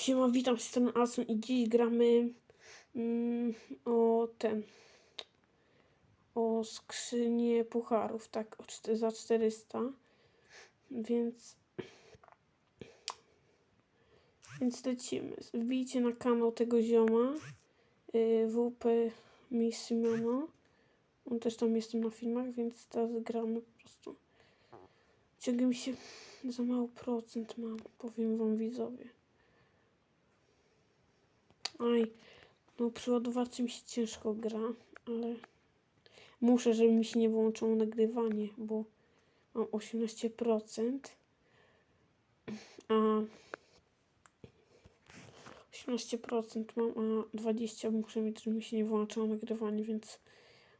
Siema, witam z strony Asun i dziś gramy mm, o ten o skrzynię pucharów, tak, o, za 400 więc więc lecimy. Wbijcie na kanał tego zioma y, WP Missimano on też tam jestem na filmach, więc teraz gramy po prostu. Ciągle mi się za mało procent mam, powiem wam widzowie Aj, no przy ładowarce mi się ciężko gra, ale muszę, żeby mi się nie wyłączyło nagrywanie, bo mam 18%, a 18% mam, a 20% muszę mieć, żeby mi się nie wyłączyło nagrywanie, więc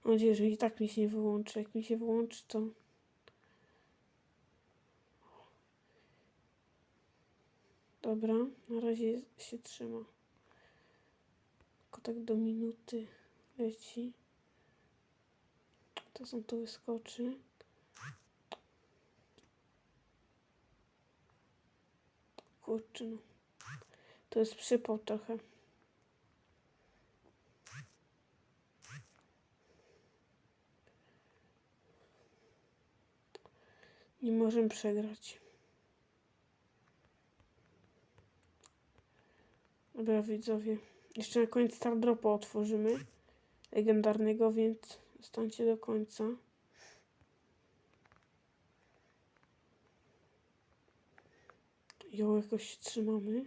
mam nadzieję, że i tak mi się nie wyłączy. Jak mi się wyłączy, to Dobra, na razie się trzyma. Tak do minuty leci. To są tu wyskoczy. Kurczę no. To jest przypał trochę. Nie możemy przegrać. Dobra widzowie. Jeszcze na koniec Star Dropa otworzymy. Legendarnego, więc zostańcie do końca. Ją jakoś trzymamy.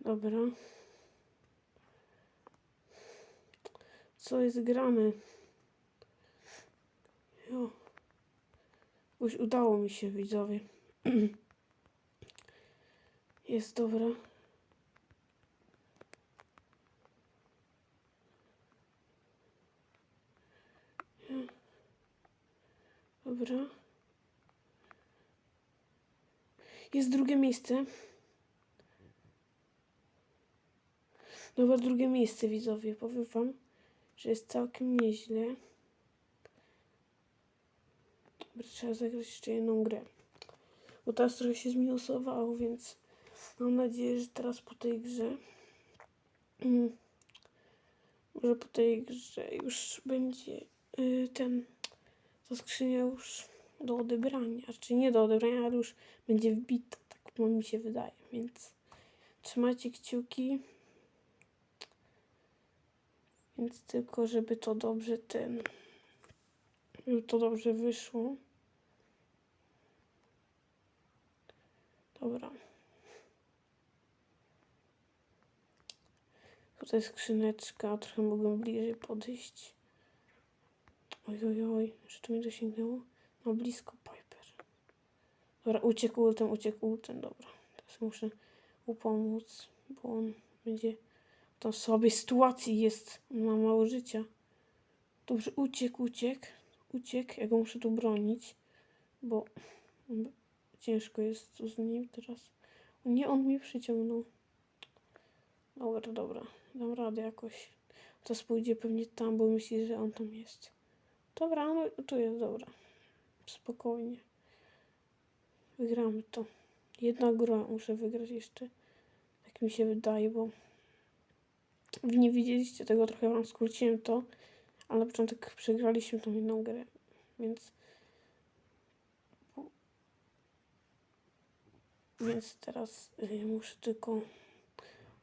Dobra. Co jest grane? Jo. Już udało mi się, widzowie. Jest dobra. Dobra. Jest drugie miejsce. Dobra, drugie miejsce, widzowie. Powiem wam, że jest całkiem nieźle. Dobra, trzeba zagrać jeszcze jedną grę. Bo teraz trochę się zminusowało, więc mam nadzieję, że teraz po tej grze. Mm, może po tej grze już będzie y, ten. Ta skrzynia już do odebrania. Czy nie do odebrania, ale już będzie wbita. Tak mi się wydaje. Więc trzymajcie kciuki. Więc tylko, żeby to dobrze ten. Żeby to dobrze wyszło. Dobra. Tutaj skrzyneczka, trochę mogłem bliżej podejść. Oj, oj, oj, że to mi dosięgnęło? No blisko Piper. Dobra, uciekł ultem, uciekł ultem, dobra. Teraz muszę mu pomóc, bo on będzie tam w słabej sytuacji jest. On ma mało życia. Dobrze, uciekł, uciekł, uciekł. Ja go muszę tu bronić, bo ciężko jest tu z nim teraz. Nie, on mi przyciągnął. Dobra, dobra, dam radę jakoś. Teraz pójdzie pewnie tam, bo myśli, że on tam jest. Dobra, no tu jest, dobra. Spokojnie. Wygramy to. Jedna gra muszę wygrać jeszcze. Tak mi się wydaje, bo nie widzieliście tego, trochę wam skróciłem to, ale na początek przegraliśmy tą jedną grę, więc więc teraz y, muszę tylko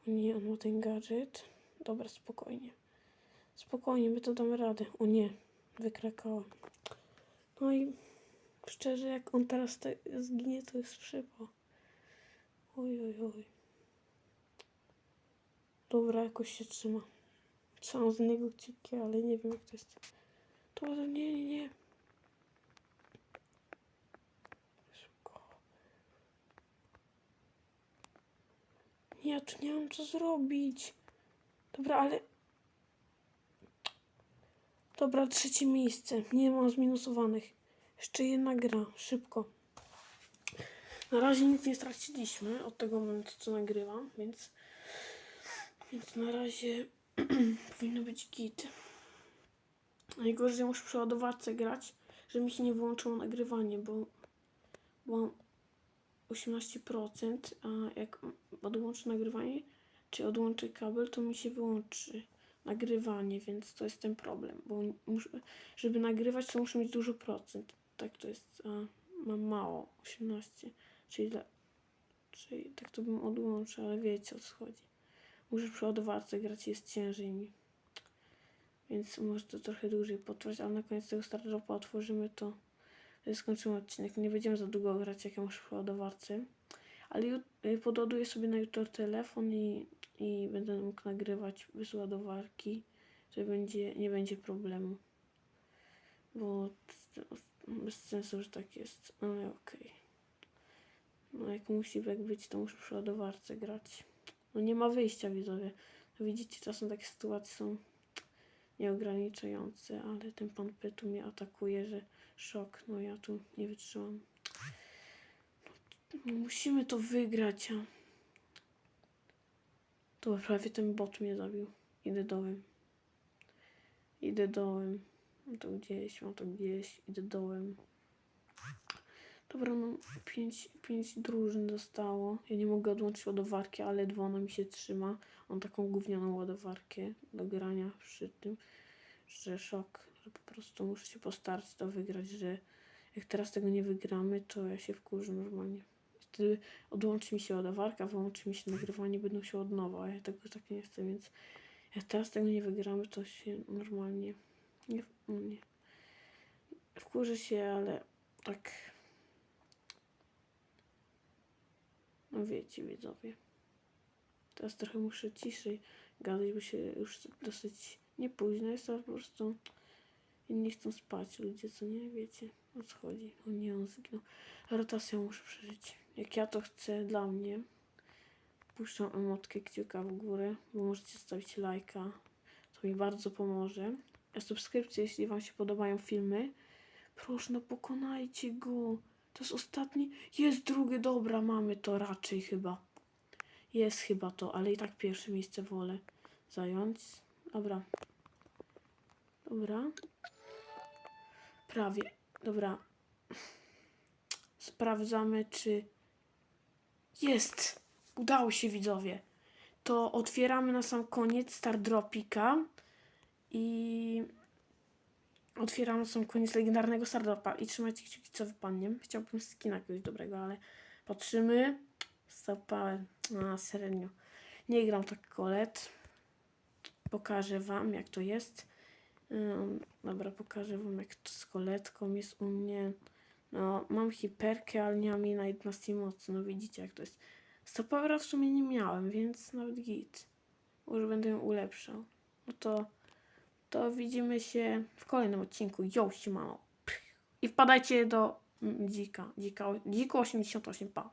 o nie, on ma ten gadżet. Dobra, spokojnie. Spokojnie, my to damy radę. O nie, wykrakałem. No i szczerze, jak on teraz te zginie, to jest przypał. Oj, oj, oj. Dobra, jakoś się trzyma. Trzymam z niego kciuki, ale nie wiem jak to jest. To nie, nie, nie. Ja tu nie mam co zrobić. Dobra, ale... Dobra, trzecie miejsce. Nie mam zminusowanych. Jeszcze jedna gra. Szybko. Na razie nic nie straciliśmy od tego momentu, co nagrywam, więc... Więc na razie powinno być git. Najgorzej, że muszę przy ładowarce grać, żeby mi się nie wyłączyło nagrywanie, bo bo 18%, a jak odłączę nagrywanie, czy odłączę kabel, to mi się wyłączy nagrywanie, więc to jest ten problem, bo muszę, żeby nagrywać, to muszę mieć dużo procent. Tak to jest, a mam mało, 18, czyli, dla, czyli tak to bym odłączył, ale wiecie o co chodzi. Muszę przy ładowarce grać, jest ciężej mi. Więc może to trochę dłużej potrwać, ale na koniec tego stardropa otworzymy to. Skończymy odcinek. Nie będziemy za długo grać, jak ja muszę przy ładowarce. Ale y, pododuję sobie na jutro telefon i, i będę mógł nagrywać bez ładowarki, że będzie, nie będzie problemu. Bo bez sensu, że tak jest, ale okej. No jak musi tak być, to muszę przy ładowarce grać. No nie ma wyjścia widzowie. No widzicie, czasem takie sytuacje są nieograniczające, ale ten pan P tu mnie atakuje, że szok, no ja tu nie wytrzymam. No, musimy to wygrać, a... To prawie ten bot mnie zabił. Idę dołem. Idę dołem. Mam to gdzieś, mam to gdzieś. Idę dołem. Dobra, no pięć, pięć drużyn zostało. Ja nie mogę odłączyć ładowarki, ale ledwo ona mi się trzyma. Mam taką gównianą ładowarkę do grania przy tym, że szok, że po prostu muszę się postarać to wygrać, że jak teraz tego nie wygramy, to ja się wkurzę normalnie. Wtedy odłączy mi się ładowarka, wyłączy mi się nagrywanie, będą się od nowa, a ja tego tak nie chcę, więc jak teraz tego nie wygramy, to się normalnie nie, no nie. wkurzę się, ale tak no wiecie widzowie. Teraz trochę muszę ciszej gadać, bo się już dosyć nie późno jest, ale po prostu inni chcą spać ludzie, co nie wiecie o co chodzi. O nie, on zginął. Rotację muszę przeżyć. Jak ja to chcę dla mnie, puszczam emotkę kciuka w górę, bo możecie stawić lajka. To mi bardzo pomoże. A subskrypcje, jeśli wam się podobają filmy. Proszę, no pokonajcie go. To jest ostatni. Jest drugie, dobra, mamy to raczej chyba. Jest chyba to, ale i tak pierwsze miejsce wolę zająć. Dobra. Dobra. Prawie. Dobra. Sprawdzamy, czy jest. Udało się, widzowie. To otwieramy na sam koniec Stardropika i otwieram na sam koniec legendarnego Stardropa i trzymajcie kciuki, co wypadnie. Chciałbym skina jakiegoś dobrego, ale patrzymy. Zapałem. A, serio. Nie gram tak kolet. Pokażę wam, jak to jest. Dobra, pokażę wam, jak to z koletką jest u mnie. No, mam hiperkę, ale nie mam jej na 11 mocy. No widzicie, jak to jest. Stopowera w sumie nie miałem, więc nawet git. Może będę ją ulepszał. No to, to widzimy się w kolejnym odcinku. Yo, siemano. I wpadajcie do mm, dzika. dzika dziku 88, pa.